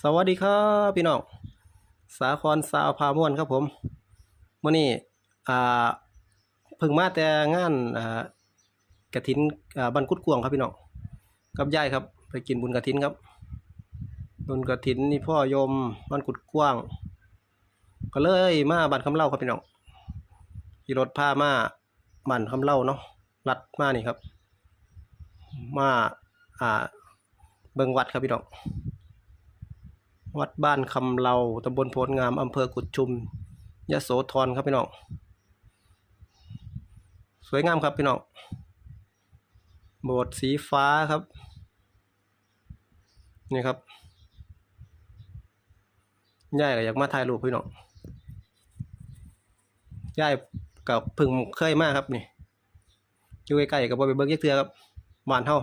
สวัสดีครับพี่น้องสาครสาวพาม่วนครับผมมื่อนี้อ่าเพิ่งมาแต่งานอ่ากระถินอ่าบ้นกุดกวงครับพี่น้องกับยายครับ ไปกินบุญกระถินครับบุญกระถินนี่พ่อยมบ้นกุดกว้าง ก็เลยมาบ้านคำเล่าครับพี่น้องขี่รถพามาบ้านคำเล่าเนาะลัดมานี่ครับ มาอ่าเบิงวัดครับพี่น้อง วัดบ้านคำเราตำบลโพนงามอำเภอกุดชุมยะโสธรครับพี่น้องสวยงามครับพี่น้องโบสถ์สีฟ้าครับ นี่ครับย่ายก็อยากมาถ่ายรูปพี่น้องย่ายกับพึ่งเคยมากครับนี่อยู่ใกล้ๆกับบ่ไปเบิ่งยักเทือครับบ้านเฮา